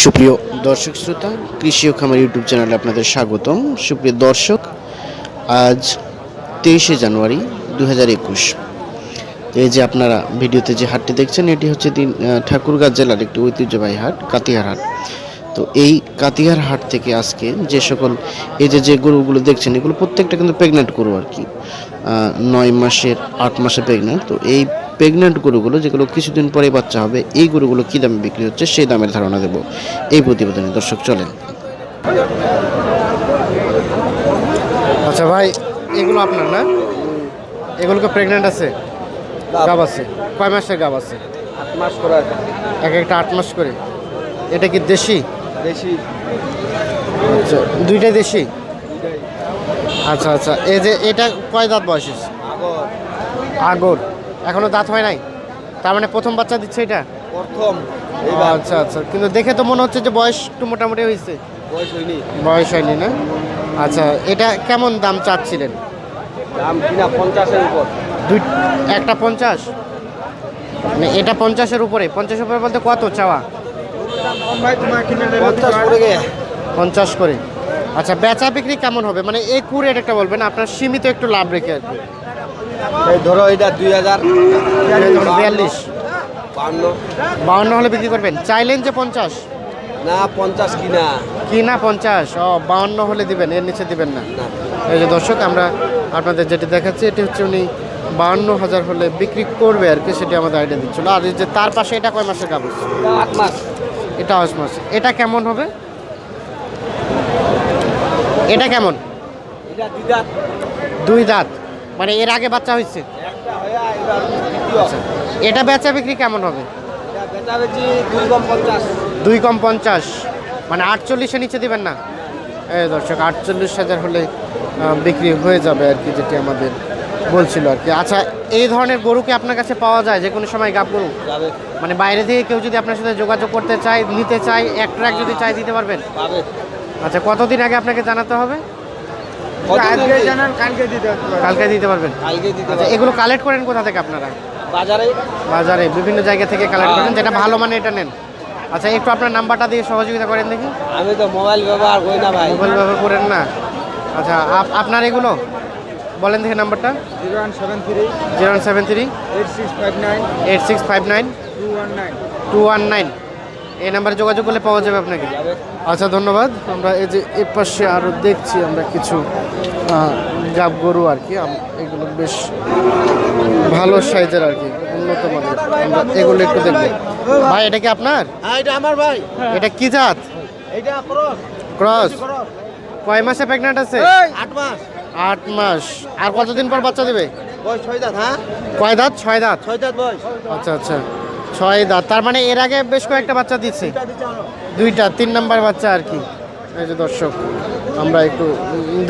সুপ্রিয় দর্শক শ্রোতা, কৃষি ও খামার ইউটিউব চ্যানেলে আপনাদের স্বাগতম। সুপ্রিয় দর্শক, আজ তেইশে জানুয়ারি দু হাজার একুশ। এই যে আপনারা ভিডিওতে যে হাটটি দেখছেন, এটি হচ্ছে দিন ঠাকুরগাঁ জেলার একটি ঐতিহ্যবাহী হাট কাতিহার হাট। তো এই কাতিহার হাট থেকে আজকে যে সকল এই যে যে গরুগুলো দেখছেন এগুলো প্রত্যেকটা কিন্তু প্রেগনেন্ট গরু আর কি। নয় মাসের আট মাসে প্রেগনেন্ট তো এই প্রেগনেন্ট গরুগুলো যেগুলো কিছুদিন পরে বাচ্চা হবে এই গরুগুলো কী দামে বিক্রি হচ্ছে সেই দামের ধারণা দেব এই প্রতিবেদনে। দর্শক চলেন। আচ্ছা ভাই এগুলো আপনার না? এগুলোকে প্রেগনেন্ট আছে? গাব। আছে। কয় মাসের গাব আছে? আট মাস করে এক একটা আট মাস করে। এটা কি দেশি? বেশি আচ্ছা দুইটাই দেশি? আচ্ছা আচ্ছা। এই যে এটা কয় দাঁত বয়স আগর। আগর। এখনও দাঁত হয় নাই? তার মানে প্রথম বাচ্চা দিচ্ছে এটা? প্রথম। আচ্ছা আচ্ছা। কিন্তু দেখে তো মনে হচ্ছে যে বয়স একটু মোটামুটি হয়েছে। বয়স হয়নি। বয়স হয়নি না? আচ্ছা এটা কেমন দাম চাচ্ছিলেন? দাম কিনা পঞ্চাশের উপর। দুই একটা পঞ্চাশ? মানে এটা পঞ্চাশের উপরে। পঞ্চাশের উপরে বলতে কত চাওয়া? পঞ্চাশ করে আচ্ছা বেচা বিক্রি কেমন হবে? মানে এই কুড়ে একটা বলবেন আপনার সীমিত একটু লাভ রেখে আর কি। ধরো এটা দুই হাজার। বিয়াল্লিশ। বাউন্ন। হলে বিক্রি করবেন? চাইলেন যে পঞ্চাশ? না পঞ্চাশ কিনা। কি না পঞ্চাশ? ও বাউন্ন হলে দিবেন এর নিচে দিবেন না। এই যে দর্শক আমরা আপনাদের যেটি দেখাচ্ছি এটি হচ্ছে উনি বাউন্ন হাজার হলে বিক্রি করবে আর কি সেটি আমাদের আইডিয়া দিচ্ছিল। আর এই যে তার পাশে এটা কয় মাসের কাগজ? আট মাস। এটা আট মাস এটা কেমন হবে? এটা কেমন? দুই দাঁত। মানে এর আগে বাচ্চা হয়েছে? হয়ে দ্বিতীয়। এটা বেচা বিক্রি কেমন হবে? দুই কম পঞ্চাশ। মানে আটচল্লিশে নিচে দিবেন না? এই দর্শক আটচল্লিশ হাজার হলে বিক্রি হয়ে যাবে আর কি যেটি আমাদের বলছিল আর কি। আচ্ছা এই ধরনের গরু কি আপনার কাছে পাওয়া যায়? যে কোনো সময় গাব গরু? মানে বাইরে থেকে কেউ যদি আপনার সাথে যোগাযোগ করতে চায় নিতে চায় এক ট্রাক যদি চাই দিতে পারবেন? আচ্ছা কতদিন আগে আপনাকে জানাতে হবে? কালকে দিতে পারবেন? আচ্ছা এগুলো কালেক্ট করেন কোথা থেকে আপনারা? বাজারে। বাজারে বিভিন্ন জায়গা থেকে কালেক্ট করেন যেটা ভালো মানে এটা নেন। আচ্ছা একটু আপনার নাম্বারটা দিয়ে সহযোগিতা করেন দেখি। আমি তো মোবাইল ব্যবহার করি না ভাই। মোবাইল ব্যবহার করেন না। আচ্ছা আপ- আপনার এগুলো? বলেন দেখে নাম্বারটা। Zero one seven three zero one seven three eight six five nine eight six five nine two one nine. Two one nine. এই নাম্বারে যোগাযোগ করলে পাওয়া যাবে আপনাকে। আচ্ছা ধন্যবাদ। আমরা এই যে এ পাশে আরও দেখছি আমরা কিছু গাব গরু আর কি। এগুলো বেশ ভালো সাইজের আর কি উন্নত মানের। আমরা এগুলো একটু দেখব। ভাই এটা কি আপনার? হ্যাঁ এটা আমার ভাই। এটা কি জাত? এইটা ক্রস। ক্রস। কয় মাসে প্রেগনেন্ট আছে? আট মাস। আট মাস। আর কতদিন পর বাচ্চা দেবে? বয়স ছয় দাঁত হ্যাঁ? কয় দাঁত? ছয় দাঁত? ছয় দাঁত বয়স। আচ্ছা আচ্ছা। ছয় দাঁত। তার মানে এর আগে বেশ কয়েকটা বাচ্চা দিচ্ছে? দুইটা তিন নাম্বার বাচ্চা আর কি। এই যে দর্শক আমরা একটু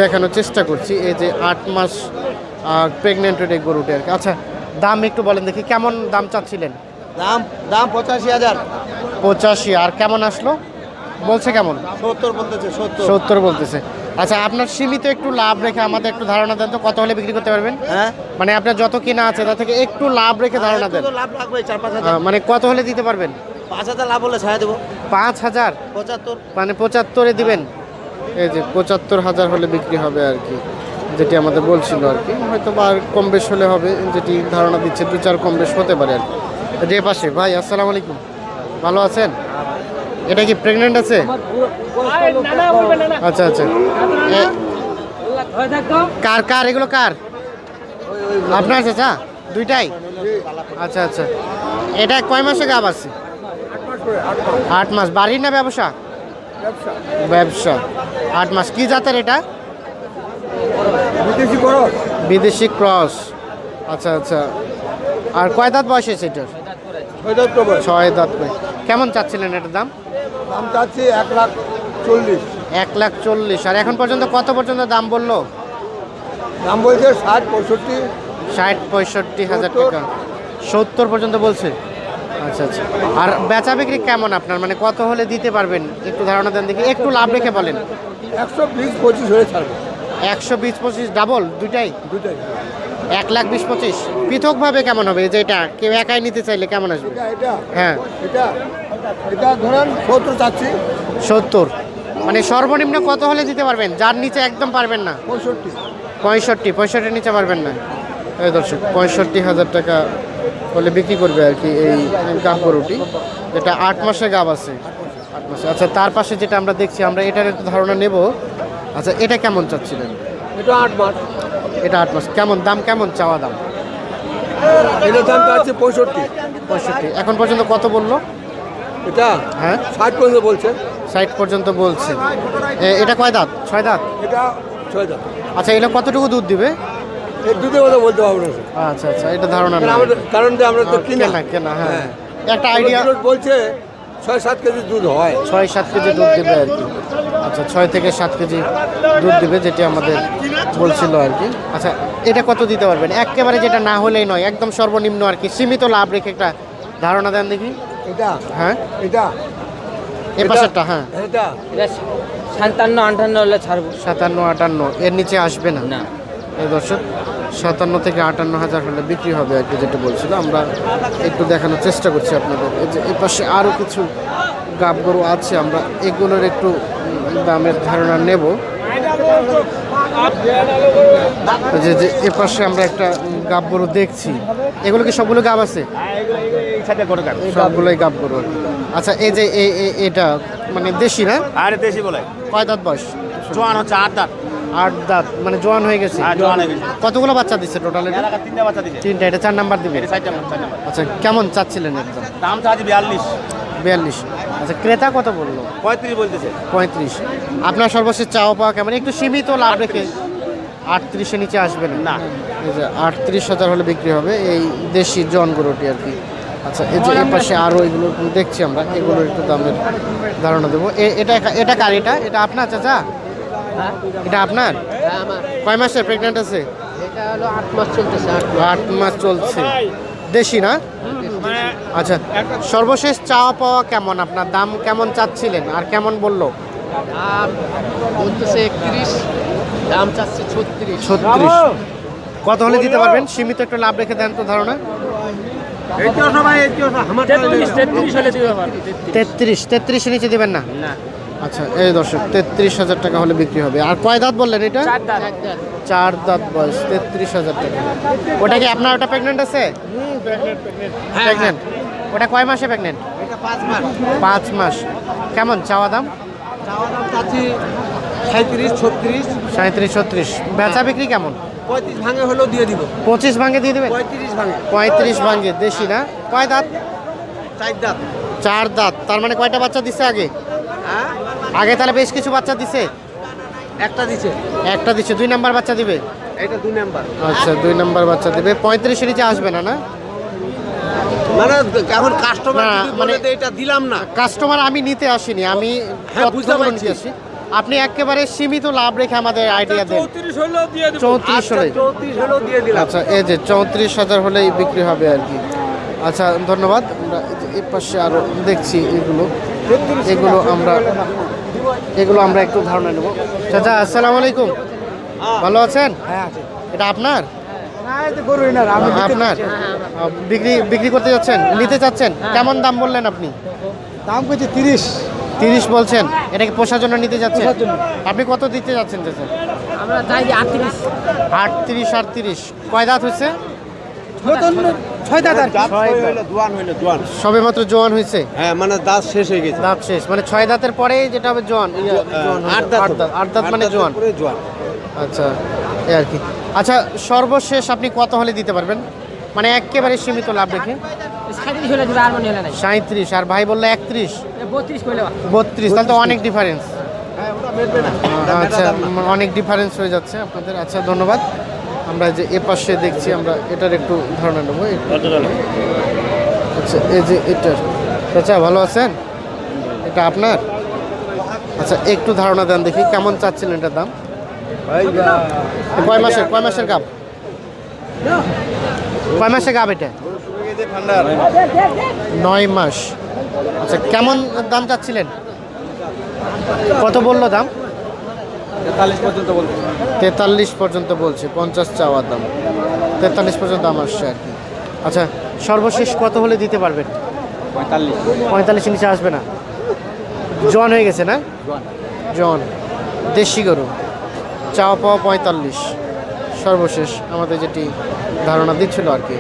দেখানোর চেষ্টা করছি। এই যে আট মাস প্রেগনেন্টের এই গরুটি আর কি। আচ্ছা দাম একটু বলেন দেখি কেমন দাম চাচ্ছিলেন? দাম দাম পঁচাশি হাজার। পঁচাশি আর কেমন আসলো? বলছে কেমন? সত্তর বলতেছে সত্তর বলতেছে। আচ্ছা আপনার সীমিত একটু লাভ রেখে আমাদের একটু ধারণা দেন তো কত হলে বিক্রি করতে পারবেন? হ্যাঁ। মানে আপনার যত কিনা আছে তার থেকে একটু লাভ রেখে ধারণা দেন। লাভ রাখবে চার পাঁচ হাজার। মানে কত হলে দিতে পারবেন? পাঁচ হাজার লাভ হলে ছাড়া দেবো। পাঁচ হাজার? পঁচাত্তর। মানে পঁচাত্তরে দিবেন? এই যে পঁচাত্তর হাজার হলে বিক্রি হবে আর কি যেটি আমাদের বলছিল আর কি। হয়তো বা আর কম বেশ হলে হবে যেটি ধারণা দিচ্ছে দু চার কম বেশ হতে পারে আর কি। যে পাশে ভাই আসসালামু আলাইকুম। ভালো আছেন? এটা কি প্রেগনেন্ট আছে? আচ্ছা আচ্ছা। কার কার? এগুলো কার? আপনার চাচা দুইটাই? আচ্ছা আচ্ছা। এটা কয় মাসে গাব আছে আট মাস বাড়ির না ব্যবসা? ব্যবসা। আট মাস। কি জাতের এটা? বিদেশি ক্রস। আচ্ছা আচ্ছা। আর কয় দাঁত বয়স হয়েছে এটার? ছয় দাঁত। কেমন চাচ্ছিলেন এটার দাম? দাম চাচ্ছি এক লাখ চল্লিশ। এক লাখ চল্লিশ। আর এখন পর্যন্ত কত পর্যন্ত দাম বলল? দাম বলছে ষাট পঁয়ষট্টি। ষাট পঁয়ষট্টি হাজার টাকা। সত্তর পর্যন্ত বলছে? আচ্ছা আচ্ছা। আর বেচা বিক্রি কেমন আপনার? মানে কত হলে দিতে পারবেন? একটু ধারণা দেন দেখি। একটু লাভ রেখে বলেন। একশো বিশ পঁচিশ হয়ে ছাড়বে। একশো বিশ পঁচিশ ডাবল? দুইটাই? দুটাই এক লাখ বিশ পঁচিশ। পৃথকভাবে কেমন হবে? যে এটা কেউ একাই নিতে চাইলে কেমন আসবে? হ্যাঁ। এটা এটা ধরেন সত্তর চাচ্ছি। সত্তর। মানে সর্বনিম্ন কত হলে দিতে পারবেন? যার নিচে একদম পারবেন না। পঁয়ষট্টি। পঁয়ষট্টি পঁয়ষট্টির নিচে পারবেন না। এই দর্শক পঁয়ষট্টি হাজার টাকা হলে বিক্রি করবে আর কি এই গাব গরুটি যেটা আট মাসে গাব আছে। আট মাসে। আচ্ছা তার পাশে যেটা আমরা দেখছি আমরা এটার একটু ধারণা নেব। আচ্ছা এটা কেমন চাচ্ছিলেন? এটা আট মাস। এটা আট মাস। কেমন দাম কেমন চাওয়া দাম? এটা দাম চাচ্ছি পঁয়ষট্টি। পঁয়ষট্টি। এখন পর্যন্ত কত বলল? এটা? হ্যাঁ। ষাট পর্যন্ত বলছে। ষাট পর্যন্ত বলছে। এটা কয় দাঁত? ছয় দাঁত? এটা ছয় দাম আচ্ছা এটা কতটুকু দুধ দিবে? দুধের কথা বলতে পারব আচ্ছা আচ্ছা এটা ধারণা কারণ যে আমরা তো কিনা। কেনা কেনা হ্যাঁ। হ্যাঁ। একটা আইডিয়া বলছে ছয় সাত কেজি দুধ হয়। ছয় সাত কেজি দুধ দেবে আর কি। আচ্ছা ছয় থেকে সাত কেজি দুধ দেবে যেটি আমাদের বলছিল আর কি। আচ্ছা এটা কত দিতে পারবেন? একেবারে যেটা না হলেই নয় একদম সর্বনিম্ন আর কি। সীমিত লাভ রেখে একটা ধারণা দেন দেখি। এটা? হ্যাঁ? এটা? এর পাশেরটা হ্যাঁ। এটা? এটা সাতান্ন আটান্ন হলে ছাড়বো। সাতান্ন আটান্ন এর নিচে আসবে না? না। এই দর্শক সাতান্ন থেকে আটান্ন হাজার হলে বিক্রি হবে আর কি যেটা বলছিল আমরা একটু দেখানোর চেষ্টা করছি আপনাদের। এই যে এই পাশে আরও কিছু গাব গরু আছে আমরা এগুলোর একটু দামের ধারণা নেব। যে যে এ পাশে আমরা একটা গাব গরু দেখছি। এগুলো কি সবগুলো গাব আছে? সবগুলোই গাব গরু আচ্ছা এই যে এটা মানে দেশি না? আরে দেশি বলে। কয় দাঁত বয়স? জোয়ান হচ্ছে আট দাঁত। আট দাঁত মানে জোয়ান হয়ে গেছে? হ্যাঁ। কতগুলো বাচ্চা দিচ্ছে টোটাল তিনটা বাচ্চা দিছে। তিনটা এটা চার নাম্বার দিবে? আচ্ছা কেমন চাচ্ছিলেন একদম? দাম চাচ্ছি বিয়াল্লিশ। বিয়াল্লিশ। আচ্ছা ক্রেতা কত বলল? পঁয়ত্রিশ বলতেছে। পঁয়ত্রিশ। আপনার সর্বশেষ চাওয়া পাওয়া কেমন? একটু সীমিত লাভ রেখে আটত্রিশের নিচে আসবে না? আটত্রিশ হাজার হলে বিক্রি হবে এই দেশি জন গরুটি আর কি। আচ্ছা এই যে এর পাশে আরও এগুলো দেখছি আমরা এগুলোর একটু দামের ধারণা দেবো। এটা এটা কার এটা? এটা আপনার চাচা? এটা আপনার? কয় মাসের প্রেগনেন্ট আছে? এটা হলো আট মাস চলতেছে আট মাস চলছে। দেশি না? আচ্ছা সর্বশেষ চাওয়া পাওয়া কেমন? আপনার দাম কেমন চাচ্ছিলেন? আর কেমন বলল? দাম বলতেছে একত্রিশ দাম চাচ্ছে ছত্রিশ। ছত্রিশ। কত হলে দিতে পারবেন? সীমিত একটু লাভ রেখে দেন তো ধারণা। তেত্রিশ তেত্রিশ নিচে দিবেন না? না। আচ্ছা এই দর্শক তেত্রিশ হাজার টাকা হলে বিক্রি হবে। আর কয় দাঁত বললেন এটা? চার দাঁত। চার বয়স তেত্রিশ হাজার টাকা। ওটা কি আপনার ওটা প্রেগনেন্ট আছে? প্রেগনেন্ট ওটা কয় মাসে প্রেগনেন্ট পাঁচ মাস। পাঁচ মাস। কেমন চাওয়া দাম? চাওয়া দাম চাচ্ছি সাঁত্রিশ ছত্রিশ। বেচা বিক্রি কেমন? পঁয়ত্রিশ ভাঙে হলেও দিয়ে দিব। পঁচিশ ভাঙে দিয়ে দেবেন? পঁয়ত্রিশ ভাঙে। পঁয়ত্রিশ ভাঙে দেশি না? কয় দাঁত? চার দাঁত। চার দাঁত। তার মানে কয়টা বাচ্চা দিছে আগে? হ্যাঁ? আগে তাহলে বেশ কিছু বাচ্চা দিছে? একটা দিছে। একটা দিচ্ছে দুই নাম্বার বাচ্চা দিবে? এটা দুই নাম্বার। আচ্ছা দুই নাম্বার বাচ্চা দিবে। পঁয়ত্রিশের নিচে আসবে না না? মানে এখন কাস্টমার মানে- এটা দিলাম না। কাস্টমার আমি নিতে আসিনি আমি হ্যাঁ, বুঝতে পারছি। আপনি একেবারে সীমিত লাভ রেখে আমাদের আইডিয়া দেন। চৌত্রিশ হলে দিয়ে দিলাম। আচ্ছা এই যে চৌত্রিশ হাজার হলেই বিক্রি হবে আর কি। আচ্ছা ধন্যবাদ। আমরা এই পাশে আরও দেখছি এগুলো। এগুলো আমরা এগুলো আমরা একটু ধারণা নেব। চাচা আসসালামু আলাইকুম। ভালো আছেন? হ্যাঁ এটা আপনার? না এটা গরুই না আমি আপনার? বিক্রি বিক্রি করতে যাচ্ছেন? নিতে চাচ্ছেন? কেমন দাম বললেন আপনি? দাম করছে তিরিশ। তিরিশ বলছেন। এটাকে পোষার জন্য নিতে যাচ্ছেন? আপনি কত দিতে যাচ্ছেন চাচা? আমরা চাই আটত্রিশ। আটত্রিশ আটত্রিশ। কয় দাঁত হয়েছে ছয় দাঁত আর কি। দোয়ান হইল দোয়ান সবে মাত্র জোয়ান হয়েছে হ্যাঁ মানে দাঁত শেষ হয়ে গেছে। দাঁত শেষ। মানে ছয় দাঁতের পরে যেটা হবে জোয়ান? ইয়া, আট দাঁত আট আট দাঁত। মানে জোয়ান। পরে জোয়ান। আচ্ছা এই আর কি। আচ্ছা সর্বশেষ আপনি কত হলে দিতে পারবেন? মানে একেবারে সীমিত লাভ রেখে সাঁত্রিশ হলে দিবে আর মনে হলে নাই। সাঁত্রিশ আর ভাই বলল একত্রিশ। বত্রিশ করলে বত্রিশ তাহলে তো অনেক ডিফারেন্স হ্যাঁ ওটা মেটবে না। আচ্ছা অনেক ডিফারেন্স হয়ে যাচ্ছে আপনাদের। আচ্ছা ধন্যবাদ। আমরা যে এ পাশে দেখছি আমরা এটার একটু ধারণা নেব। একটু। আচ্ছা এই যে এটার। আচ্ছা ভালো আছেন? এটা আপনার? আচ্ছা একটু ধারণা দেন দেখি কেমন চাচ্ছিলেন এটার দাম? কয় মাসের কয় মাসের গাব? কয় মাসের গাব এটা? নয় মাস। আচ্ছা কেমন দাম চাচ্ছিলেন? কত বলল দাম? পর্যন্ত বলতে তেতাল্লিশ পর্যন্ত বলছে পঞ্চাশ চাওয়ার দাম। তেতাল্লিশ পর্যন্ত আসছে আর কি? আচ্ছা সর্বশেষ কত হলে দিতে পারবেন? পঁয়তাল্লিশ। পঁয়তাল্লিশ নিচে আসবে না। জন হয়ে গেছে না? জন দেশি গরু। চাওয়া পাওয়া পঁয়তাল্লিশ। সর্বশেষ আমাদের যেটি ধারণা দিচ্ছিল আর কি।